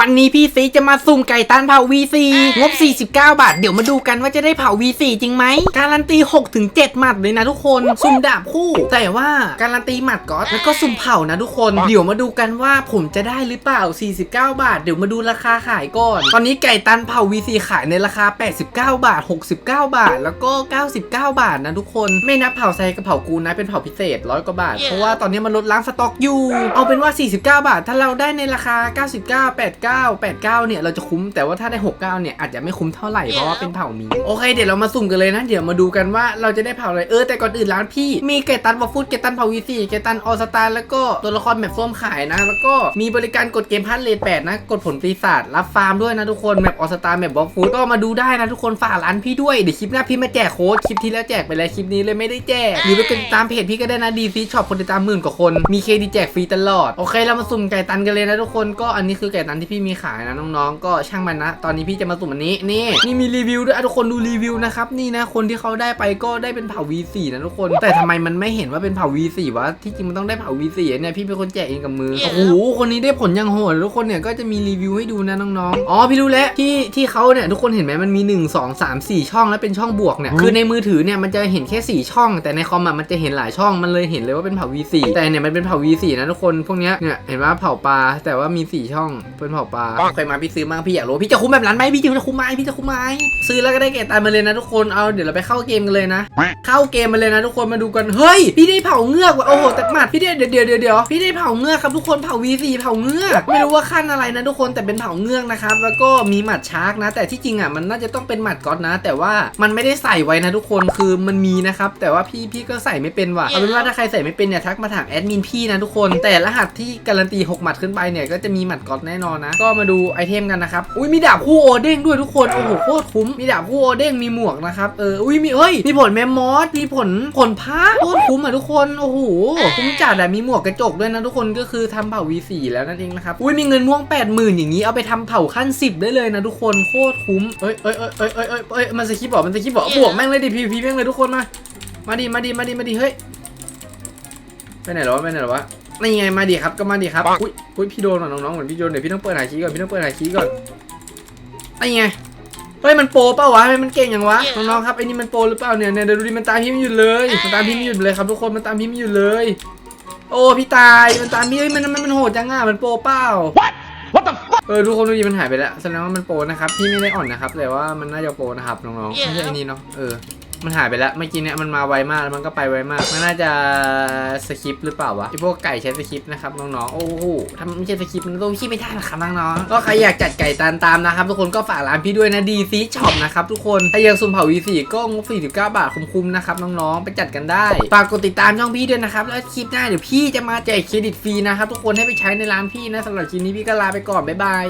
วันนี้พี่ซีจะมาสุ่มไก่ตันเผา V4 งบ 49 บาท เดี๋ยวมาดูกันว่าจะได้เผา V4 จริงไหม การันตี 6-7 หมัดเลยนะทุกคน สุ่มดาบคู่ แต่ว่าการันตีหมัดก๊อตแล้วก็สุ่มเผานะทุกคน เดี๋ยวมาดูกันว่าผมจะได้หรือเปล่า 49 บาท เดี๋ยวมาดูราคาขายก่อน ตอนนี้ไก่ตันเผา V4 ขายในราคา 89 บาท 69 บาท แล้วก็ 99 บาทนะทุกคน ไม่นับเผาไซกับเผากูนะเป็นเผาพิเศษร้อยกว่าบาท เพราะว่าตอนนี้มันลดล้างสต็อกอยู่ เอาเป็นว่า 49 บาท ถ้าเราได้ในราคา 99 89 89เนี่ยเราจะคุ้มแต่ว่าถ้าได้ 69เนี่ยอาจจะไม่คุ้มเท่าไหร่เพราะว่าเป็นเผาหมีโอเคเดี๋ยวเรามาสุ่มกันเลยนะเดี๋ยวมาดูกันว่าเราจะได้เผาอะไรเออแต่ก่อนอื่นร้านพี่มีไก่ตันวอฟฟูดไก่ตันเผาวีซีไก่ตันออสตาแล้วก็ตัวละครแบบส้มขายนะ แล้วก็มีบริการกดเกมพัทเลทแปดนะกดผลปีศาจรับฟาร์มด้วยนะทุกคนแบบออสตาแบบวอฟฟูดก็มาดูได้นะทุกคนฝากร้านพี่ด้วยเดี๋ยวคลิปหน้าพี่มาแจกโค้ดคลิปที่แล้วแจกไปแล้วคลิปนี้เลยไม่ได้แจกหรือไปกดติดตามเพจพี่ก็ได้นะดีซีช็อปคนติดตามหมื่นกว่าคนมีเครดิตแจกฟรีตลอดโอเคเรามาสุ่มไก่ตันกันเลยนะทุกคนก็อันนี้คือไก่ตันที่พี่มีขายนะน้องๆ ก็ช่างมันนะ ตอนนี้พี่จะมาสุ่มอันนี้นี่นี่มีรีวิวด้วยอะทุกคนดูรีวิวนะครับนี่นะคนที่เขาได้ไปก็ได้เป็นเผ่า V4 นะทุกคน แต่ทำไมมันไม่เห็นว่าเป็นเผ่า V4 วะที่จริงมันต้องได้เผ่า V4 อะเนี่ยพี่เป็นคนแจกเองกับมือโอ้โหคนนี้ได้ผลยังโหดทุกคนเนี่ยก็จะมีรีวิวให้ดูนะน้องๆอ๋อพี่รู้แล้วที่ที่เขาเนี่ยทุกคนเห็นไหมมันมี 1 2 3 4 ช่องแล้วเป็นช่องบวกเนี่ยคือในมือถือเนี่ยมันจะเห็นแค่4ช่อง แต่ในคอมอะมันจะเห็นหลายช่องมันเลยเห็นเลยว่าเป็นเผ่า V4 แต่เนี่ยมันเป็นเผ่า V4 นะทุกคนพวกเนี้ยเนี่ยเห็นว่าเผ่าปลาแต่ว่ามี 4 ช่องเป็นเผ่าปลาเคยมาพี่ซื้อมาพี่อยากรู้พี่จะคุ้มแบบนั้นไหมพี่จะคุ้มไหมพี่จะคุ้มไหมซื้อแล้วก็ได้เกรดตามมาเลยนะทุกคนเอาเดี๋ยวเราไปเข้าเกมกันเลยนะ เข้าเกมมาเลยนะทุกคนมาดูกันเฮ้ยพี่ได้เผาเงือกว่ะโอ้โหแต่หมัดพี่ได้เดี๋ยวเดี๋ยวเดี๋ยวเดี๋ยวพี่ได้เผาเงือกครับทุกคนเผา V4 เผาเงือกไม่รู้ว่าขั้นอะไรนะทุกคนแต่เป็นเผาเงือกนะครับแล้วก็มีหมัดชาร์กนะ แต่ที่จริงอะมันน่าจะต้องเป็นหมัดก๊อตนะ แต่ว่ามันไม่ได้ใส่ไว้นะทุกคนคือมันมีนะครับแต่ว่าพี่พี่ก็ใส่ไม่เป็นว่ะเอาเป็นว่าถ้าใครใส่ไม่เป็นเนี่ยทักมาถามแอดมินพี่นะทุกคนแต่รหัสที่การันตี6หมัดขึ้นไปเนี่ยก็จะมีหมัดก๊อตแน่นอนนะก็มาดูไอเทมกันนะครับ อุ้ยมีดาบคู่โอเด้งด้วยทุกคน โอ้โหโคตรคุ้ม มีดาบคู่โอเด้งมีหมวกนะครับ เออ อุ้ยมีเฮ้ย มีผลแมมมอส มีผลผลพระโคตรคุ้มอะทุกคน โอ้โห คุ้มจัดอะมีหมวกกระจกด้วยนะทุกคน ก็คือทำเผ่า V4 แล้วนั่นเองนะครับ อุ้ยมีเงินม่วง 80,000 อย่างนี้เอาไปทำเผ่าขั้น 10 ได้เลยนะทุกคน โคตรคุ้มเอ้ยเอ้ยเอ้ยเอ้ยเอ้ยเอ้ยเอ้ยมันสคริปต์บอกมันสคริปต์บอกบวกแม่งเลยดิพีพีแม่งเลยทุกคนมา มาดิ มาดิ มาดิ มาดิ เฮ้ย ไปไหนแล้ววะไปไหนแล้ววะ นี่ไงมาดิครับก็มาดิครับอุ้ยอุ้ยพี่โดนว่ะน้องๆเหมือนพี่โดนเดี๋ยวพี่ต้องเปิดหาคีย์ก่อนพี่ต้องเปิดหาคีย์ก่อนนี่ไงเฮ้ยมันโปรเปล่าวะทำไมมันเก่งอย่างวะน้องๆครับไอ้นี่มันโปรหรือเปล่าเนี่ยเนี่ยเดี๋ยวดูดิมันตามพี่ไม่หยุดเลยมันตามพี่ไม่หยุดเลยครับทุกคนมันตามพี่ไม่หยุดเลย โอ้พี่ตายมันตามพี่เฮ้ยมันมันมันโหดจังอะมันโปรเปล่า What the fuck เออทุกคนดูดิมันหายไปแล้วแสดงว่ามันโปรนะครับพี่ไม่ได้อ่อนนะครับแต่ว่ามันน่าจะโปรนะครับน้องๆไม่ใช่ไอ้นี่เนาะเออ มันหายไปแล้วเมื่อกี้เนี่ยมันมาไวมากแล้วมันก็ไปไวมากมันน่าจะสคริปหรือเปล่าวะไอพวกไก่ใช้สคริปนะครับน้องๆโอ้โหถ้าไม่ใช่สคริปมันต้องขี้ไม่ได้นะครับน้องๆก็ใครอยากจัดไก่ตามตามนะครับ ทุกคนก็ฝากร้านพี่ด้วยนะดีซีช็อปนะครับทุกคนถ้าอยากซุ่มเผา V4 ก็งบ49 บาทคุ้มๆนะครับน้องๆไปจัดกันได้ฝากกดติดตามช่องพี่ด้วยนะครับแล้วคลิปหน้าเดี๋ยวพี่จะมาแจกเครดิตฟรีนะครับทุกคนให้ไปใช้ในร้านพี่นะสำหรับคลิปนี้พี่ก็ลาไปก่อนบ๊ายบาย